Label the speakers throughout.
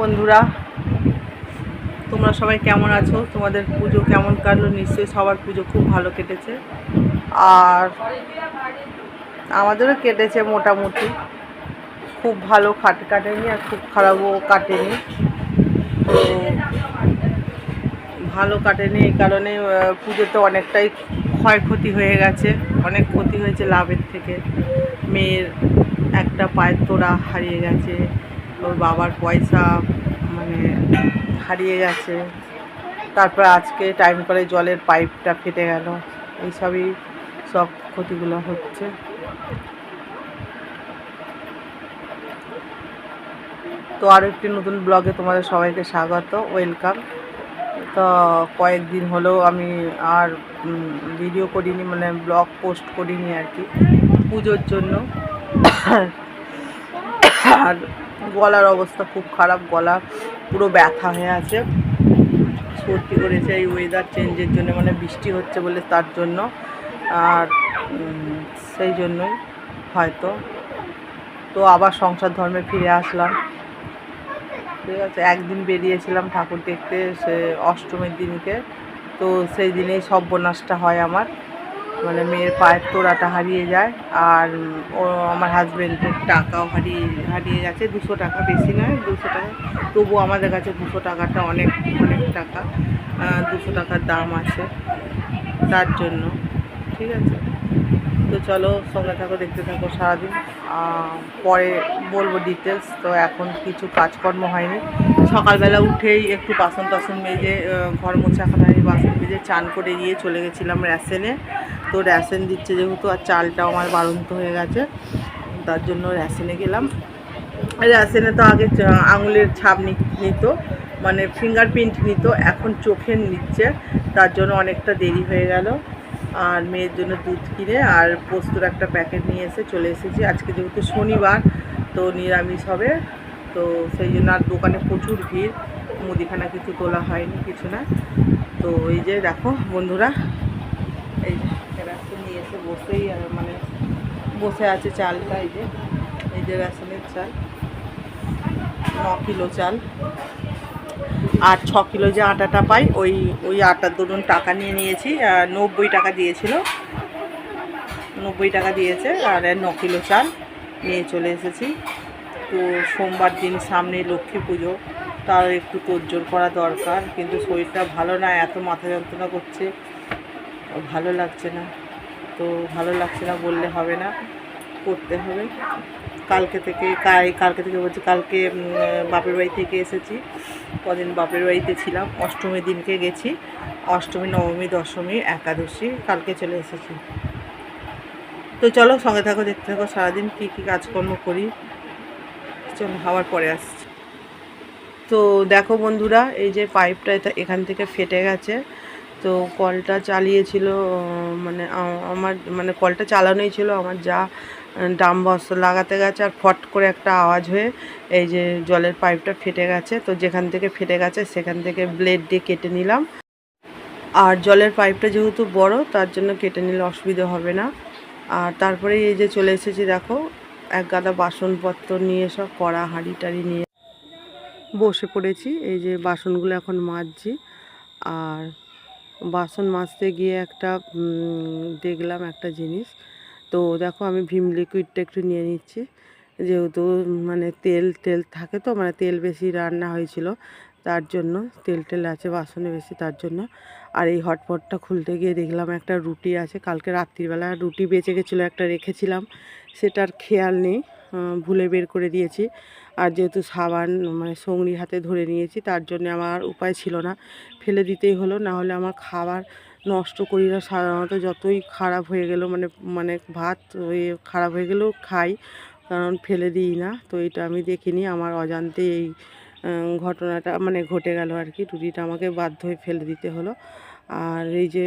Speaker 1: বন্ধুরা, তোমরা সবাই কেমন আছো? তোমাদের পুজো কেমন কাটলো? নিশ্চয়ই সবার পুজো খুব ভালো কেটেছে। আর আমাদেরও কেটেছে মোটামুটি। খুব ভালো খাট কাটেনি আর খুব খারাপও কাটেনি। তো ভালো কাটেনি এই কারণে পুজোতে অনেকটাই ক্ষয়ক্ষতি হয়ে গেছে। অনেক ক্ষতি হয়েছে লাভের থেকে। মেয়ের একটা পায়ের তোড়া হারিয়ে গেছে। ওর বাবার পয়সা মানে হারিয়ে গেছে। তারপর আজকে টাইম করে জলের পাইপটা ফেটে গেল। এইসবই সব ক্ষতিগুলো হচ্ছে। তো আরও একটি নতুন ব্লগে তোমাদের সবাইকে স্বাগত ওয়েলকাম তো কয়েকদিন হলো আমি আর ভিডিও করিনি মানে ব্লগ পোস্ট করিনি আর কি। পুজোর জন্য। আর গলার অবস্থা খুব খারাপ, গলা পুরো ব্যথা হয়ে আছে। সর্দি করেছে এই ওয়েদার চেঞ্জের জন্য মানে বৃষ্টি হচ্ছে বলে তার জন্য। আর সেই জন্যই হয়তো। তো আবার সংসার ধর্মে ফিরে আসলাম। ঠিক আছে, একদিন বেরিয়েছিলাম ঠাকুর দেখতে, সে অষ্টমীর দিনকে। তো সেই দিনেই সর্বনাশটা হয় আমার। মানে মেয়ের পায়ের তোড়াটা হারিয়ে যায় আর ও আমার হাজব্যান্ডের টাকাও হারিয়ে হারিয়ে গেছে। দুশো টাকা বেশি নয়, দুশো টাকা। তবু আমাদের কাছে দুশো টাকাটা অনেক অনেক টাকা। দুশো টাকার দাম আছে তার জন্য। ঠিক আছে? তো চলো, সঙ্গে থাকো, দেখতে থাকো সারাদিন। পরে বলব ডিটেলস তো এখন কিছু কাজকর্ম হয়নি। সকালবেলা উঠেই একটু বাসন টাসন মেজে ঘর মোছা খাটানি বাসন মেজে, চান করে গিয়ে চলে গেছিলাম র্যাসেনে তো র্যাসেন দিচ্ছে যেহেতু, আর চালটাও আমার বাড়ন্ত হয়ে গেছে। তার জন্য রেশনে গেলাম। রেশনে তো আগে আঙুলের ছাপ নিত মানে ফিঙ্গারপ্রিন্ট নিত, এখন চোখের নিচ্ছে। তার জন্য অনেকটা দেরি হয়ে গেল। আর মেয়ের জন্য দুধ কিনে আর পোস্তর একটা প্যাকেট নিয়ে এসে চলে এসেছি। আজকে যেহেতু শনিবার, তো নিরামিষ হবে। তো সেই জন্য আর দোকানে প্রচুর ভিড়। মুদিখানা কিছু তোলা হয়নি, কিছু না। তো এই যে দেখো বন্ধুরা, এই যে রেশন এসে বসেই আর মানে বসে আছে চালটা এই যে এই যে রেশনের চাল ন কিলো চাল। আর ছ কিলো যে আটাটা পাই ওই ওই আটার ধরুন টাকা নিয়ে নিয়েছি আহ, নব্বই টাকা দিয়েছিল। নব্বই টাকা দিয়েছে আর ন কিলো চাল নিয়ে চলে এসেছি। তো সোমবার দিন সামনে লক্ষ্মী পুজো তার একটু তোড়জোড় করা দরকার কিন্তু শরীরটা ভালো না এত মাথা যন্ত্রণা করছে ভালো লাগছে না। তো ভালো লাগছে না, বললে হবে না, করতে হবে। কালকে থেকে কাল- কালকে থেকে বলছি, কালকে বাপের বাড়ি থেকে এসেছি। কদিন বাপের বাড়িতে ছিলাম, অষ্টমীর দিনকে গেছি। অষ্টমী, নবমী, দশমী, একাদশী, কালকে চলে এসেছি। তো চলো, সঙ্গে থাকো, দেখতে থাকো, সারাদিন কী কী কাজকর্ম করি। চলো হওয়ার পরে আসছি। তো দেখো বন্ধুরা, এই যে পাইপটা এখান থেকে ফেটে গেছে। তো কলটা চালিয়েছিল মানে আমার মানে কলটা চালানোই ছিল, আমার যা ডাম বস্ত্র লাগাতে গেছে আর ফট করে একটা আওয়াজ হয়ে এই যে জলের পাইপটা ফেটে গেছে। তো যেখান থেকে ফেটে গেছে সেখান থেকে ব্লেড দিয়ে কেটে নিলাম। আর জলের পাইপটা যেহেতু বড়, তার জন্য কেটে নিলে অসুবিধা হবে না। আর তারপরে এই যে চলে এসেছি, দেখো, এক গাদা বাসনপত্র নিয়ে সব কড়া, হাঁড়ি টাড়ি নিয়ে বসে পড়েছি। এই যে বাসনগুলো এখন মাজছি। আর বাসন মাজতে গিয়ে একটা দেখলাম একটা জিনিস। তো দেখো আমি ভীম লিকুইডটা একটু নিয়ে নিচ্ছি। যেহেতু মানে তেল তেল থাকে তো মানে তেল বেশি রান্না হয়েছিল, তার জন্য তেল টেল আছে, বাসনে বেশি, তার জন্য। আর এই হটপটটা খুলতে গিয়ে দেখলাম একটা রুটি আছে, কালকে রাত্রিবেলা রুটি বেঁচে গেছিল, একটা রেখেছিলাম। সেটার খেয়াল নেই ভুলে বের করে দিয়েছি। আর যেহেতু সাবান মানে সঙ্গী হাতে ধরে নিয়েছি, তার জন্য আমার উপায় ছিল না। ফেলে দিতেই হলো, না হলে আমার খাবার নষ্ট করি না। সাধারণত যতই খারাপ হয়ে গেল মানে মানে ভাত খারাপ হয়ে গেলেও খাই, কারণ ফেলে দিই না। তো এটা আমি দেখিনি, আমার অজান্তে এই ঘটনাটা মানে ঘটে গেল আর কি। রুটিটা আমাকে বাধ্য হয়ে ফেলে দিতে হলো। আর এই যে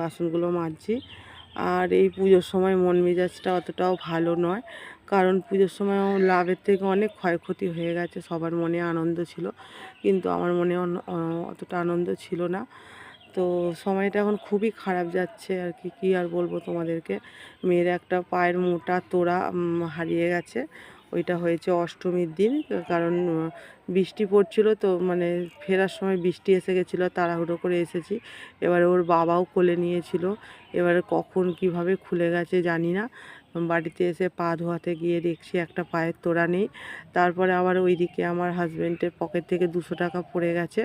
Speaker 1: বাসনগুলো মাজছি, আর এই পুজোর সময় মন মেজাজটা অতটাও ভালো নয়। কারণ পুজোর সময় লাভের থেকে অনেক ক্ষয়ক্ষতি হয়ে গেছে, সবার মনে আনন্দ ছিল। কিন্তু আমার মনে অতটা আনন্দ ছিল না। তো সময়টা এখন খুবই খারাপ যাচ্ছে আর কি, কী আর বলব তোমাদেরকে? মেয়ের একটা পায়ের মোটা তোড়া হারিয়ে গেছে।
Speaker 2: ওইটা হয়েছে অষ্টমীর দিন, কারণ বৃষ্টি পড়ছিল তো মানে ফেরার সময় বৃষ্টি এসে গেছিল, তাড়াহুড়ো করে এসেছি। এবারে ওর বাবাও কোলে নিয়েছিল। এবারে কখন কীভাবে খুলে গেছে জানি না। বাড়িতে এসে পা ধোয়াতে গিয়ে দেখছি একটা পায়ের তোড়া নেই। তারপরে আবার ওইদিকে আমার হাজব্যান্ডের পকেট থেকে দুশো টাকা পড়ে গেছে।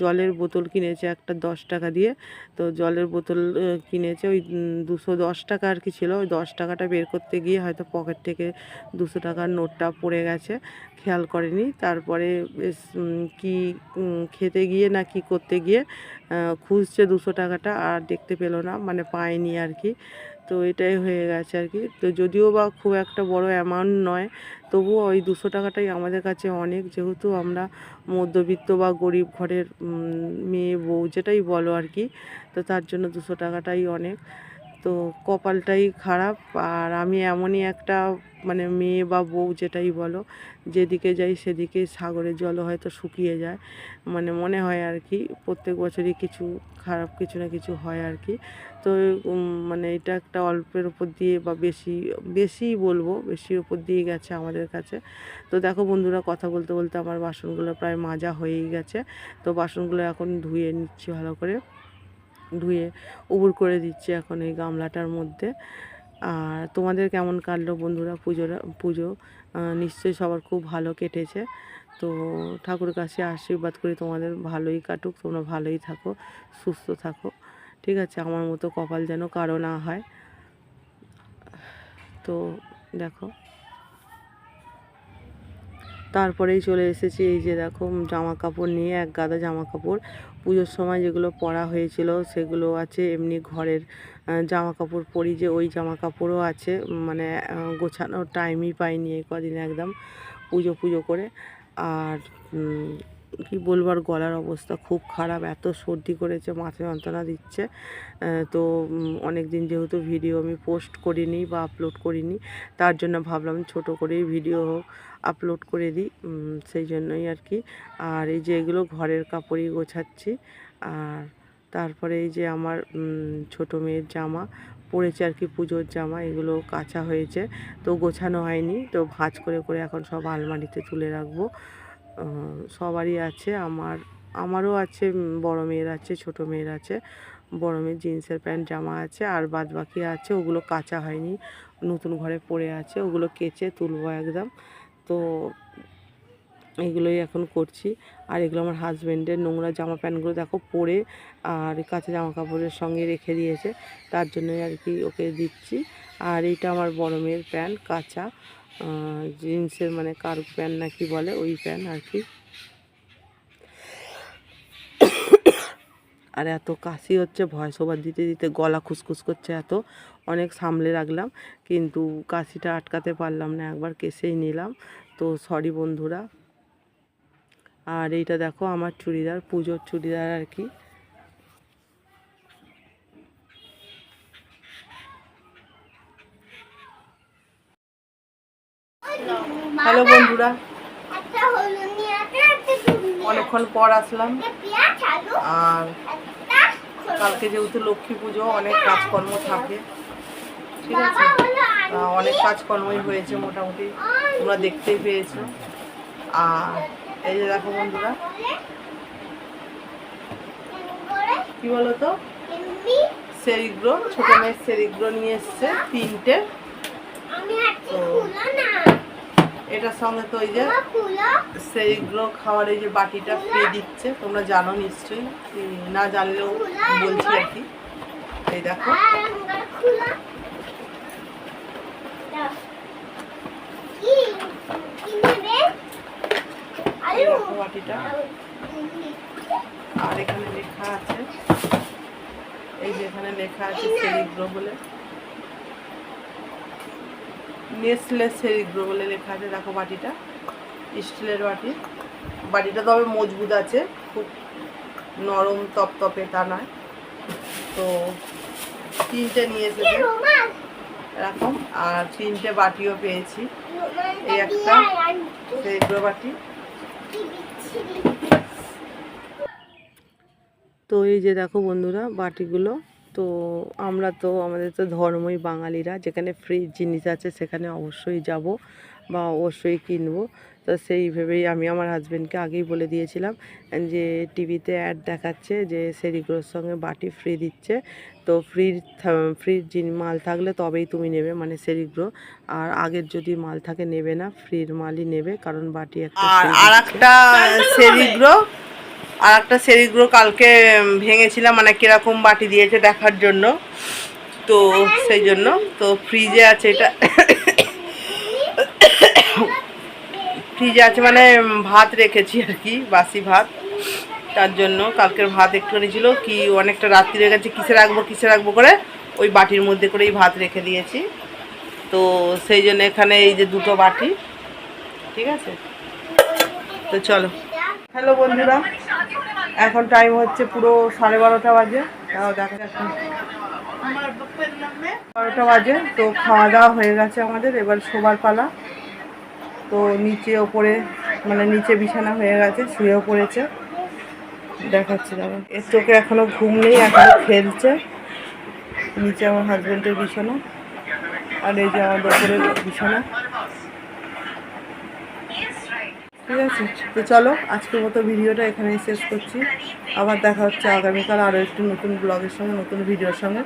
Speaker 2: জলের বোতল কিনেছে একটা দশ টাকা দিয়ে। তো জলের বোতল কিনেছে ওই দুশো দশ টাকা আর কি ছিল। ওই দশ টাকাটা বের করতে গিয়ে হয়তো পকেট থেকে দুশো টাকার নোটটা পড়ে গেছে। খেয়াল করেনি। তারপরে কি খেতে গিয়ে না কি করতে গিয়ে খুঁজছে দুশো টাকাটা আর দেখতে পেল না। মানে পায়নি আর কি। তো এটাই হয়ে গেছে আর কি। তো যদিও বা খুব একটা বড় অ্যামাউন্ট নয়, তবুও ওই দুশো টাকাটাই আমাদের কাছে অনেক। যেহেতু আমরা মধ্যবিত্ত বা গরিব ঘরের মেয়ে, বউ যেটাই বলো আর কি, তো তার জন্য দুশো টাকাটাই অনেক। তো কপালটাই খারাপ। আর আমি এমনই একটা মানে মেয়ে বা বউ যেটাই বলো, যেদিকে যাই সেদিকে সাগরের জলও হয়তো শুকিয়ে যায়। মানে মনে হয় আর কি, প্রত্যেক বছরই কিছু খারাপ কিছু না কিছু হয় আর কি। তো মানে এটা একটা অল্পের উপর দিয়ে বা বেশি, বেশিই বলব, বেশির উপর দিয়ে গেছে আমাদের কাছে। তো দেখো বন্ধুরা, কথা বলতে বলতে আমার বাসনগুলো প্রায় মাজা হয়েই গেছে। তো বাসনগুলো এখন ধুয়ে নিচ্ছি ভালো করে। ধুয়ে উবুর করে দিচ্ছি এখন এই গামলাটার মধ্যে। আর তোমাদের কেমন কাটলো বন্ধুরা পুজোরা, পুজো? নিশ্চয়ই সবার খুব ভালো কেটেছে। তো ঠাকুর কাছে আশীর্বাদ করি তোমাদের ভালোই কাটুক, তোমরা ভালোই থাকো, সুস্থ থাকো। ঠিক আছে, আমার মতো কপাল যেন কারও না হয়। তো দেখো। তারপরেই চলে এসেছি এই যে দেখো, জামা কাপড় নিয়ে, এক গাদা জামা কাপড় পুজোর সময় যেগুলো পরা হয়েছিল সেগুলো আছে। এমনি ঘরের জামা কাপড় পরি যে ওই জামা কাপড়ও আছে মানে গোছানোর টাইমই পাইনি এই কদিন একদম পুজো পুজো করে। আর কি বলব, আর গলার অবস্থা খুব খারাপ, এত সর্দি করেছে, মাথা যন্ত্রণা দিচ্ছে। তো অনেক দিন যেহেতু ভিডিও আমি পোস্ট করিনি বা আপলোড করিনি, তার জন্য ভাবলাম ছোট করেই ভিডিও হোক আপলোড করে দিই সেই জন্যই আর কি। আর এই যে এগুলো ঘরের কাপড়ই গোছাচ্ছি, আর তারপরে এই যে আমার ছোট মেয়ের জামা, পড়েছে আর কি পুজোর জামা, এগুলো কাঁচা হয়েছে, তো গোছানো হয়নি, তো ভাঁজ করে করে এখন সব আলমারিতে তুলে রাখব। সবারই আছে। আমার, আমারও আছে বড় মেয়ের আছে, ছোট মেয়ের আছে, বড় মেয়ের জিন্সের প্যান্ট, জামা আছে, আর বাদ বাকি আছে। ওগুলো কাঁচা হয়নি, নতুন ঘরে পড়ে আছে, ওগুলো কেচে তুলবো একদম। তো এগুলোই এখন করছি। আর এগুলো আমার হাজব্যান্ডের নোংরা জামা প্যান্টগুলো দেখো পরে আর কাঁচা জামা কাপড়ের সঙ্গে রেখে দিয়েছে। তার জন্যই আর কি ওকে দিচ্ছি। আর এইটা আমার বড় মেয়ের প্যান্ট, কাঁচা। জিন্সের মানে কার্গ প্যান্ট না কি বলে, ওই প্যান্ট আর কি। আর এত কাশি হচ্ছে ভয়েস ওভার দিতে দিতে গলা খুসখুস করছে এত। অনেক সামলে রাখলাম, কিন্তু কাশিটা আটকাতে পারলাম না, একবার কেসেই নিলাম। তো সরি বন্ধুরা। আর এইটা দেখো আমার চুড়িদার, পুজোর চুড়িদার আর কি। হ্যালো বন্ধুরা। অনেকক্ষণ পর আসলাম। আর কালকে যেহেতু লক্ষ্মী পুজো অনেক কাজকর্ম থাকে। ঠিক আছে? অনেক কাজকর্মই হয়েছে মোটামুটি। তোমরা দেখতেই পেয়েছ। আর এই যে দেখো বন্ধুরা। কি বলো তো
Speaker 3: এমনি,
Speaker 2: সেরিগ্রো ছোট মেয়ের সেরিগ্রো নিয়ে এসছে তিনটে। তো-। এটার সঙ্গে তো ওই যে সেইগুলো খাওয়ার এই যে বাটিটা ফ্রি দিচ্ছে। তোমরা জানো নিশ্চয়ই। না জানলেও বলছি আর কি। এই দেখো। বাটিটা। আর এখানে লেখা আছে। এই যে এখানে লেখা আছে সেরিগ্রো বলে। নেসলে সেরিগ্রো বলে লেখা আছে দেখো বাটিটা। স্টিলের বাটি। বাটিটা তবে মজবুত আছে খুব নরম তপতপে তা নয়। তো তিনটে নিয়ে এসেছে এরকম আর তিনটে বাটিও পেয়েছি। এই একটা। সেরিগ্রো বাটি। তো এই যে দেখো বন্ধুরা বাটিগুলো তো আমরা তো আমাদের তো ধর্মই বাঙালিরা। যেখানে ফ্রি জিনিস আছে সেখানে অবশ্যই যাব
Speaker 1: বা অবশ্যই কিনবো। তো সেই ভেবেই আমি আমার হাজব্যান্ডকে আগেই বলে দিয়েছিলাম যে টিভিতে অ্যাড দেখাচ্ছে যে সেরিগ্রোর সঙ্গে বাটি ফ্রি দিচ্ছে। তো ফ্রির ফ্রির যিনি মাল থাকলে তবেই তুমি নেবে মানে সেরিগ্রো। আর আগের যদি মাল থাকে নেবে না ফ্রির মালই নেবে কারণ বাটি একটা আর একটা সেরিগ্রো আর একটা সেরিগ্রো কালকে ভেঙেছিলাম মানে কীরকম বাটি দিয়েছে দেখার জন্য। তো সেই জন্য, তো ফ্রিজে আছে এটা। ফ্রিজে আছে মানে ভাত রেখেছি আর কি, বাসি ভাত। তার জন্য কালকের ভাত একটুখানি ছিল, কি অনেকটা রাত্রি হয়ে গেছে, কিসে রাখব কিসে রাখব করে ওই বাটির মধ্যে করেই ভাত রেখে দিয়েছি। তো সেই জন্য এখানে এই যে দুটো বাটি, ঠিক আছে? তো চলো। হ্যালো বন্ধুরা, এখন টাইম হচ্ছে পুরো সাড়ে বারোটা বাজে। তাও দেখা যাচ্ছে বারোটা বাজে, তো খাওয়া দাওয়া হয়ে গেছে আমাদের, এবার শোবার পালা। তো নিচে ওপরে মানে নিচে বিছানা হয়ে গেছে, শুয়েও পড়েছে। দেখাচ্ছি দাঁড়া এর চোখে এখনও ঘুম নেই, এখনও খেলছে। নিচে আমার হাজব্যান্ডের বিছানা, আর এই যে আমার ওপরের বিছানা। ঠিক আছে? তো চলো আজকের মতো ভিডিওটা এখানেই শেষ করছি। আবার দেখা হচ্ছে আগামীকাল আরও একটু নতুন ব্লগের সঙ্গে নতুন ভিডিওর সঙ্গে।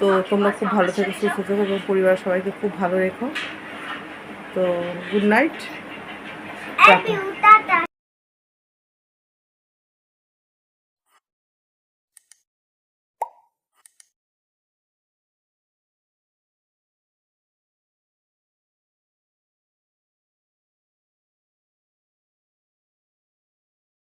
Speaker 1: তো তোমরা খুব ভালো থেকো সুস্থ থেকো এবং পরিবার সবাইকে খুব ভালো রেখো। তো গুড নাইট